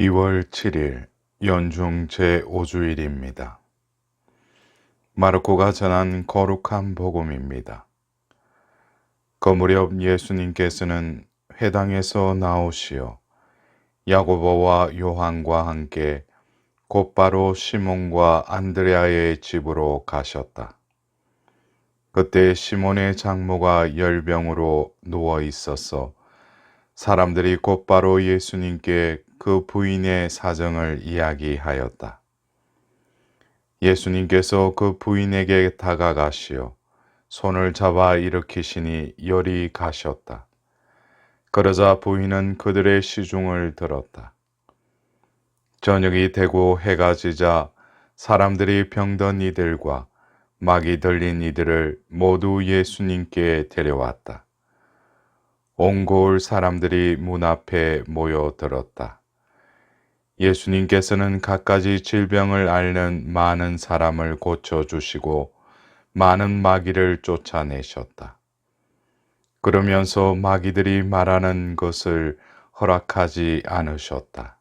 2월 7일 연중 제5주일입니다. 마르코가 전한 거룩한 복음입니다. 그 무렵 예수님께서는 회당에서 나오시어 야고보와 요한과 함께 곧바로 시몬과 안드레아의 집으로 가셨다. 그때 시몬의 장모가 열병으로 누워 있어서 사람들이 곧바로 예수님께 그 부인의 사정을 이야기하였다. 예수님께서 그 부인에게 다가가시어 손을 잡아 일으키시니 열이 가셨다. 그러자 부인은 그들의 시중을 들었다. 저녁이 되고 해가 지자 사람들이 병든 이들과 막이 들린 이들을 모두 예수님께 데려왔다. 온 고을 사람들이 문 앞에 모여들었다. 예수님께서는 갖가지 질병을 앓는 많은 사람을 고쳐주시고 많은 마귀를 쫓아내셨다. 그러면서 마귀들이 말하는 것을 허락하지 않으셨다.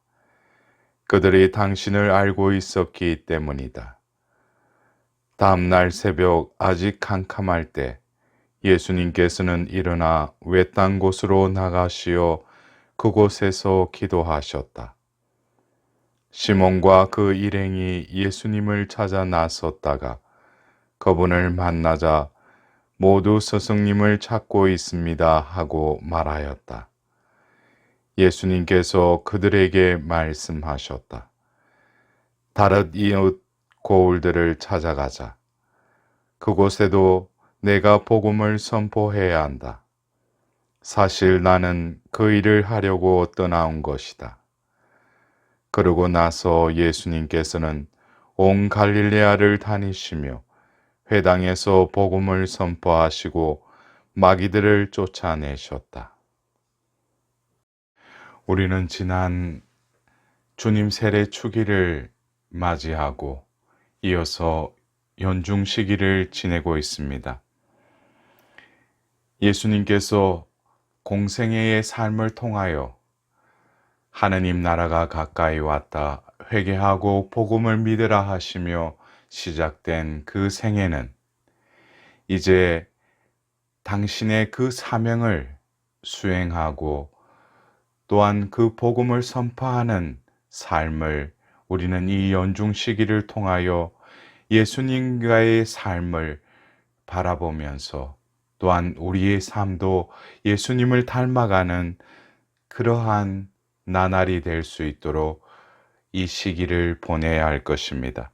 그들이 당신을 알고 있었기 때문이다. 다음날 새벽 아직 캄캄할 때 예수님께서는 일어나 외딴 곳으로 나가시어 그곳에서 기도하셨다. 시몬과 그 일행이 예수님을 찾아 나섰다가 그분을 만나자 모두 스승님을 찾고 있습니다 하고 말하였다. 예수님께서 그들에게 말씀하셨다. 다른 이웃 고울들을 찾아가자. 그곳에도 내가 복음을 선포해야 한다. 사실 나는 그 일을 하려고 떠나온 것이다. 그러고 나서 예수님께서는 온 갈릴레아를 다니시며 회당에서 복음을 선포하시고 마귀들을 쫓아내셨다. 우리는 지난 주님 세례 추기를 맞이하고 이어서 연중 시기를 지내고 있습니다. 예수님께서 공생애의 삶을 통하여 하느님 나라가 가까이 왔다. 회개하고 복음을 믿으라 하시며 시작된 그 생애는 이제 당신의 그 사명을 수행하고 또한 그 복음을 선포하는 삶을 우리는 이 연중 시기를 통하여 예수님과의 삶을 바라보면서 또한 우리의 삶도 예수님을 닮아가는 그러한 나날이 될 수 있도록 이 시기를 보내야 할 것입니다.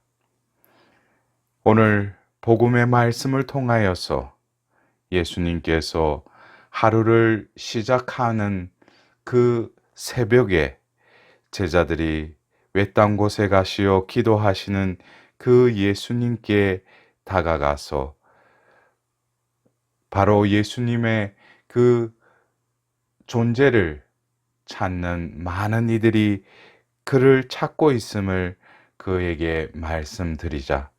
오늘 복음의 말씀을 통하여서 예수님께서 하루를 시작하는 그 새벽에 제자들이 외딴 곳에 가시어 기도하시는 그 예수님께 다가가서 바로 예수님의 그 존재를 찾는 많은 이들이 그를 찾고 있음을 그에게 말씀드리자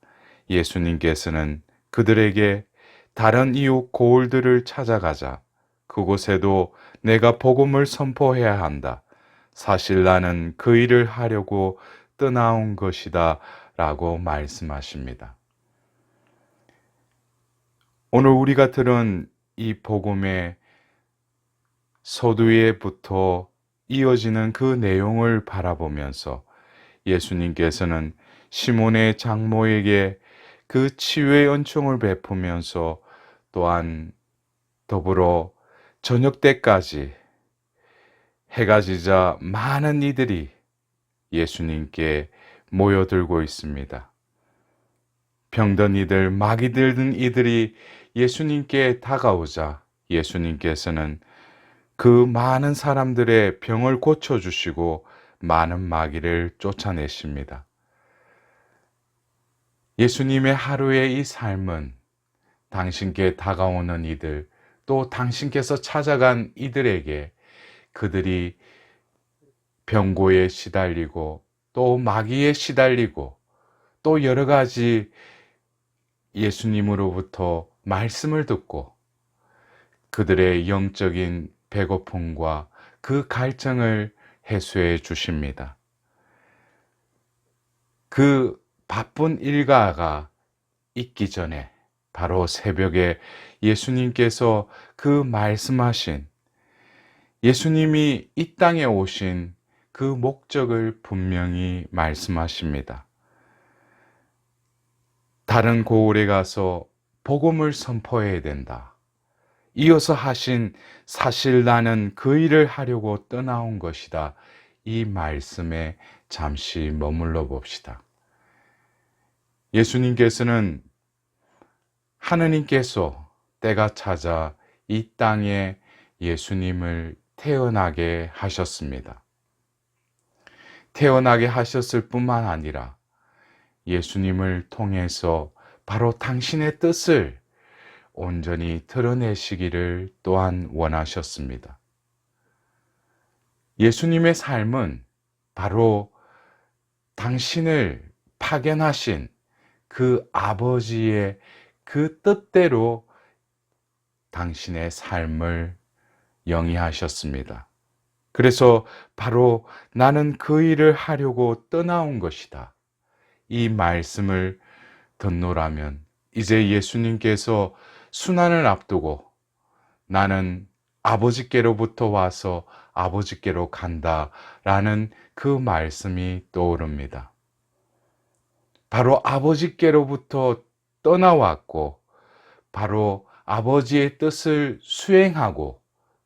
예수님께서는 그들에게 다른 이웃 고을들을 찾아가자 그곳에도 내가 복음을 선포해야 한다. 사실 나는 그 일을 하려고 떠나온 것이다. 라고 말씀하십니다. 오늘 우리가 들은 이 복음의 서두에부터 이어지는 그 내용을 바라보면서 예수님께서는 시몬의 장모에게 그 치유의 은총을 베푸면서 또한 더불어 저녁 때까지 해가 지자 많은 이들이 예수님께 모여들고 있습니다. 병든 이들, 마귀 들든 이들이 예수님께 다가오자 예수님께서는 그 많은 사람들의 병을 고쳐주시고 많은 마귀를 쫓아내십니다. 예수님의 하루의 이 삶은 당신께 다가오는 이들, 또 당신께서 찾아간 이들에게 그들이 병고에 시달리고 또 마귀에 시달리고 또 여러 가지 예수님으로부터 말씀을 듣고 그들의 영적인 배고픔과 그 갈증을 해소해 주십니다. 그 바쁜 일가가 있기 전에 바로 새벽에 예수님께서 그 말씀하신 예수님이 이 땅에 오신 그 목적을 분명히 말씀하십니다. 다른 고을에 가서 복음을 선포해야 된다. 이어서 하신 사실 나는 그 일을 하려고 떠나온 것이다. 이 말씀에 잠시 머물러 봅시다. 예수님께서는 하느님께서 때가 찾아 이 땅에 예수님을 태어나게 하셨습니다. 태어나게 하셨을 뿐만 아니라 예수님을 통해서 바로 당신의 뜻을 온전히 드러내시기를 또한 원하셨습니다. 예수님의 삶은 바로 당신을 파견하신 그 아버지의 그 뜻대로 당신의 삶을 영위하셨습니다. 그래서 바로 나는 그 일을 하려고 떠나온 것이다. 이 말씀을 듣노라면 이제 예수님께서 순환을 앞두고 나는 아버지께로부터 와서 아버지께로 간다 라는 그 말씀이 떠오릅니다. 바로 아버지께로부터 떠나왔고 바로 아버지의 뜻을 수행하고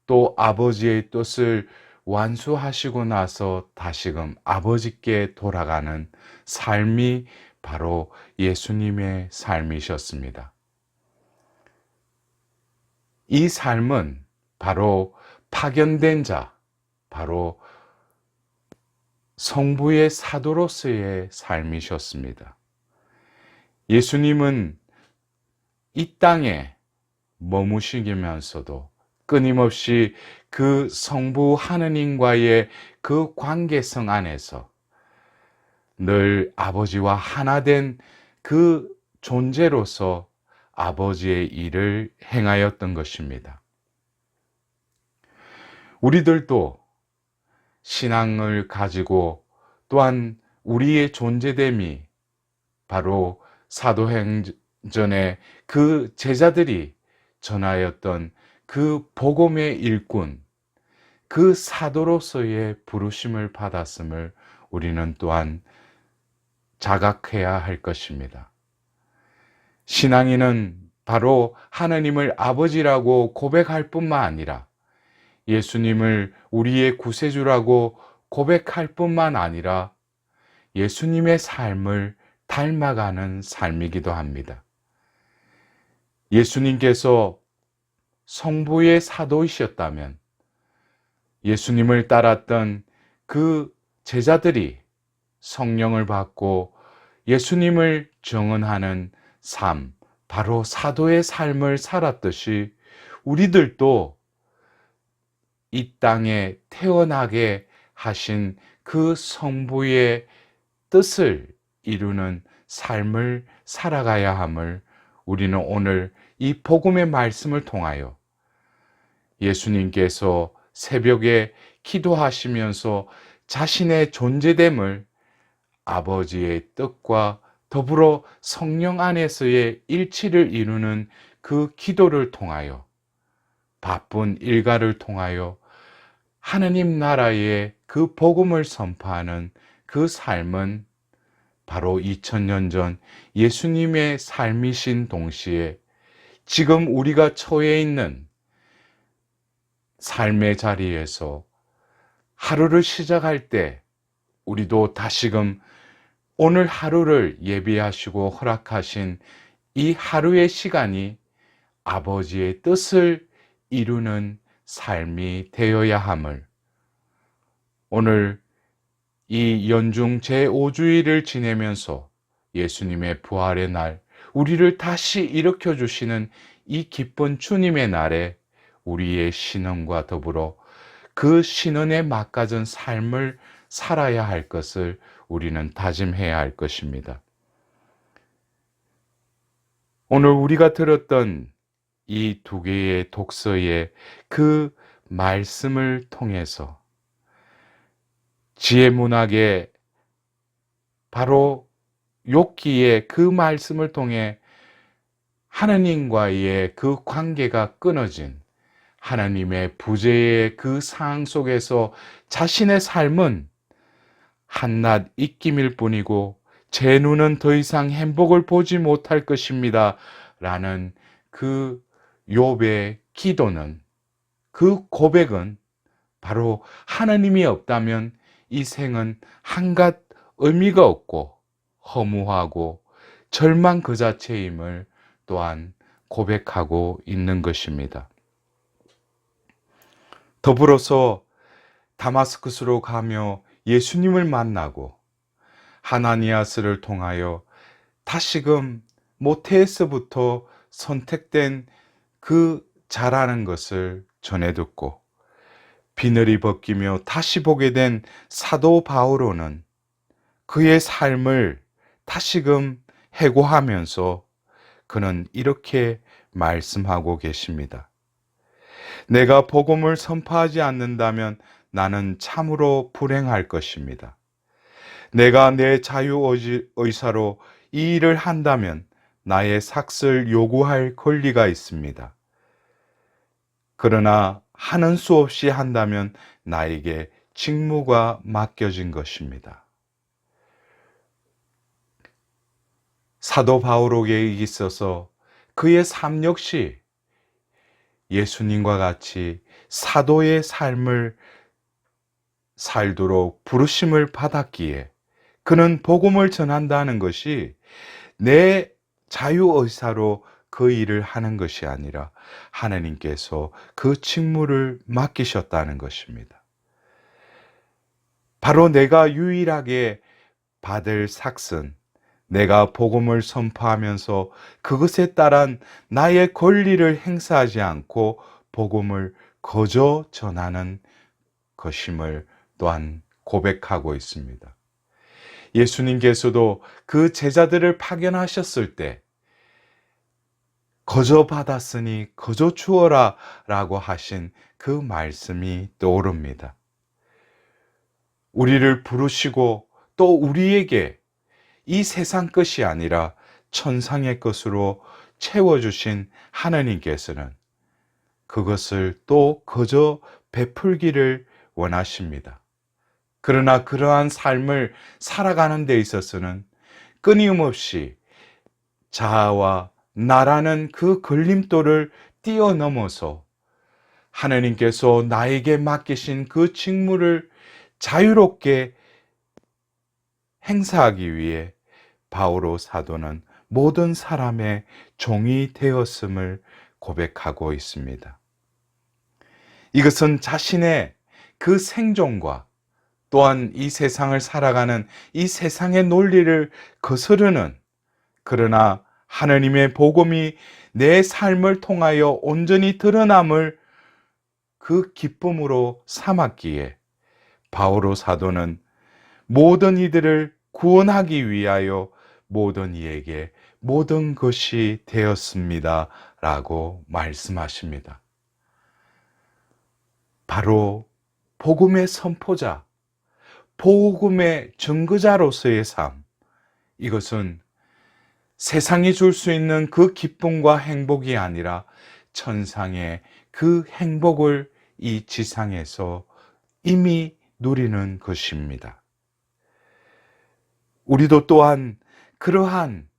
또 아버지의 뜻을 완수하시고 나서 다시금 아버지께 돌아가는 삶이 바로 예수님의 삶이셨습니다. 이 삶은 바로 파견된 자, 바로 성부의 사도로서의 삶이셨습니다. 예수님은 이 땅에 머무시면서도 끊임없이 그 성부 하느님과의 그 관계성 안에서 늘 아버지와 하나 된 그 존재로서 아버지의 일을 행하였던 것입니다. 우리들도 신앙을 가지고 또한 우리의 존재됨이 바로 사도행전의 그 제자들이 전하였던 그 복음의 일꾼, 그 사도로서의 부르심을 받았음을 우리는 또한 자각해야 할 것입니다. 신앙인은 바로 하나님을 아버지라고 고백할 뿐만 아니라 예수님을 우리의 구세주라고 고백할 뿐만 아니라 예수님의 삶을 닮아가는 삶이기도 합니다. 예수님께서 성부의 사도이셨다면 예수님을 따랐던 그 제자들이 성령을 받고 예수님을 정언하는 삶, 바로 사도의 삶을 살았듯이 우리들도 이 땅에 태어나게 하신 그 성부의 뜻을 이루는 삶을 살아가야 함을 우리는 오늘 이 복음의 말씀을 통하여 예수님께서 새벽에 기도하시면서 자신의 존재됨을 아버지의 뜻과 더불어 성령 안에서의 일치를 이루는 그 기도를 통하여 바쁜 일가를 통하여 하느님 나라의 그 복음을 선포하는 그 삶은 바로 2000년 전 예수님의 삶이신 동시에 지금 우리가 처해 있는 삶의 자리에서 하루를 시작할 때 우리도 다시금 오늘 하루를 예비하시고 허락하신 이 하루의 시간이 아버지의 뜻을 이루는 삶이 되어야 함을. 오늘 이 연중 제5주일을 지내면서 예수님의 부활의 날, 우리를 다시 일으켜 주시는 이 기쁜 주님의 날에 우리의 신앙과 더불어 그 신앙에 막가진 삶을 살아야 할 것을 우리는 다짐해야 할 것입니다. 오늘 우리가 들었던 이 두 개의 독서의 그 말씀을 통해서 지혜 문학에 바로 욥기의 그 말씀을 통해 하나님과의 그 관계가 끊어진 하나님의 부재의 그 상황 속에서 자신의 삶은 한낱 입김일 뿐이고 제 눈은 더 이상 행복을 보지 못할 것입니다. 라는 그 욥의 기도는 그 고백은 바로 하나님이 없다면 이 생은 한갓 의미가 없고 허무하고 절망 그 자체임을 또한 고백하고 있는 것입니다. 더불어서 다마스쿠스로 가며 예수님을 만나고 하나니아스를 통하여 다시금 모태에서부터 선택된 그 잘하는 것을 전해 듣고 비늘이 벗기며 다시 보게 된 사도 바오로는 그의 삶을 다시금 해고하면서 그는 이렇게 말씀하고 계십니다. 내가 복음을 선포하지 않는다면 나는 참으로 불행할 것입니다. 내가 내 자유 의사로 이 일을 한다면 나의 삭을 요구할 권리가 있습니다. 그러나 하는 수 없이 한다면 나에게 직무가 맡겨진 것입니다. 사도 바오로에게 있어서 그의 삶 역시 예수님과 같이 사도의 삶을 살도록 부르심을 받았기에 그는 복음을 전한다는 것이 내 자유의사로 그 일을 하는 것이 아니라 하나님께서 그 직무를 맡기셨다는 것입니다. 바로 내가 유일하게 받을 삭은 내가 복음을 선포하면서 그것에 따른 나의 권리를 행사하지 않고 복음을 거저 전하는 것임을 또한 고백하고 있습니다. 예수님께서도 그 제자들을 파견하셨을 때 거저 받았으니 거저 주어라 라고 하신 그 말씀이 떠오릅니다. 우리를 부르시고 또 우리에게 이 세상 것이 아니라 천상의 것으로 채워주신 하나님께서는 그것을 또 거저 베풀기를 원하십니다. 그러나 그러한 삶을 살아가는 데 있어서는 끊임없이 자아와 나라는 그 걸림돌을 뛰어넘어서 하나님께서 나에게 맡기신 그 직무를 자유롭게 행사하기 위해 바오로 사도는 모든 사람의 종이 되었음을 고백하고 있습니다. 이것은 자신의 그 생존과 또한 이 세상을 살아가는 이 세상의 논리를 거스르는 그러나 하나님의 복음이 내 삶을 통하여 온전히 드러남을 그 기쁨으로 삼았기에 바오로 사도는 모든 이들을 구원하기 위하여 모든 이에게 모든 것이 되었습니다. 라고 말씀하십니다. 바로 복음의 선포자, 복음의 증거자로서의 삶, 이것은 세상이 줄 수 있는 그 기쁨과 행복이 아니라 천상의 그 행복을 이 지상에서 이미 누리는 것입니다. 우리도 또한 그러한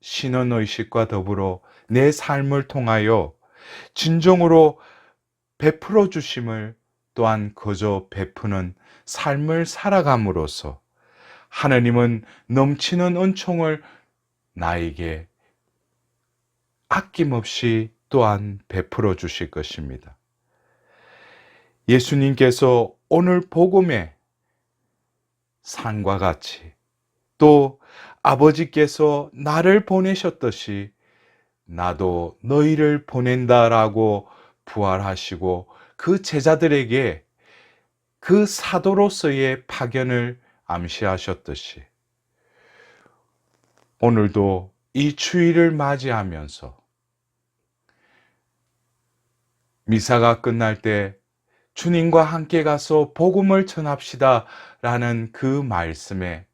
신원의식과 더불어 내 삶을 통하여 진정으로 베풀어 주심을 또한 거저 베푸는 삶을 살아감으로써 하나님은 넘치는 은총을 나에게 아낌없이 또한 베풀어 주실 것입니다. 예수님께서 오늘 복음의 산과 같이 또 아버지께서 나를 보내셨듯이 나도 너희를 보낸다라고 부활하시고 그 제자들에게 그 사도로서의 파견을 암시하셨듯이 오늘도 이 추위를 맞이하면서 미사가 끝날 때 주님과 함께 가서 복음을 전합시다 라는 그 말씀에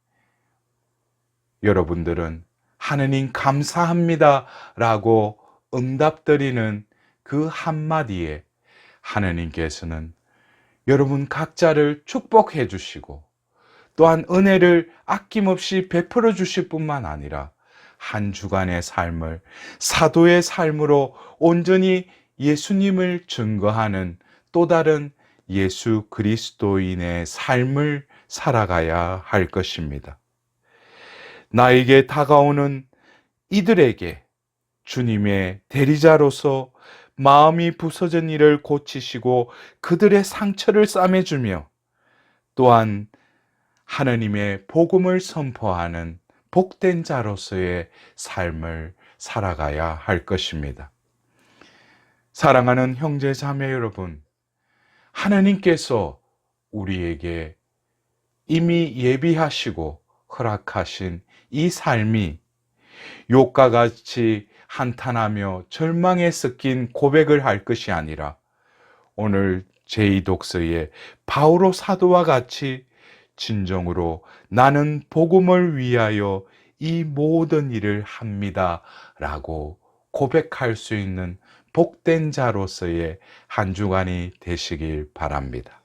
여러분들은 하느님 감사합니다 라고 응답드리는 그 한마디에 하느님께서는 여러분 각자를 축복해 주시고 또한 은혜를 아낌없이 베풀어 주실 뿐만 아니라 한 주간의 삶을 사도의 삶으로 온전히 예수님을 증거하는 또 다른 예수 그리스도인의 삶을 살아가야 할 것입니다. 나에게 다가오는 이들에게 주님의 대리자로서 마음이 부서진 일을 고치시고 그들의 상처를 싸매주며 또한 하느님의 복음을 선포하는 복된 자로서의 삶을 살아가야 할 것입니다. 사랑하는 형제 자매 여러분, 하나님께서 우리에게 이미 예비하시고 허락하신 이 삶이 욕과 같이 한탄하며 절망에 섞인 고백을 할 것이 아니라 오늘 제2독서의 바오로 사도와 같이 진정으로 나는 복음을 위하여 이 모든 일을 합니다. 라고 고백할 수 있는 복된 자로서의 한 주간이 되시길 바랍니다.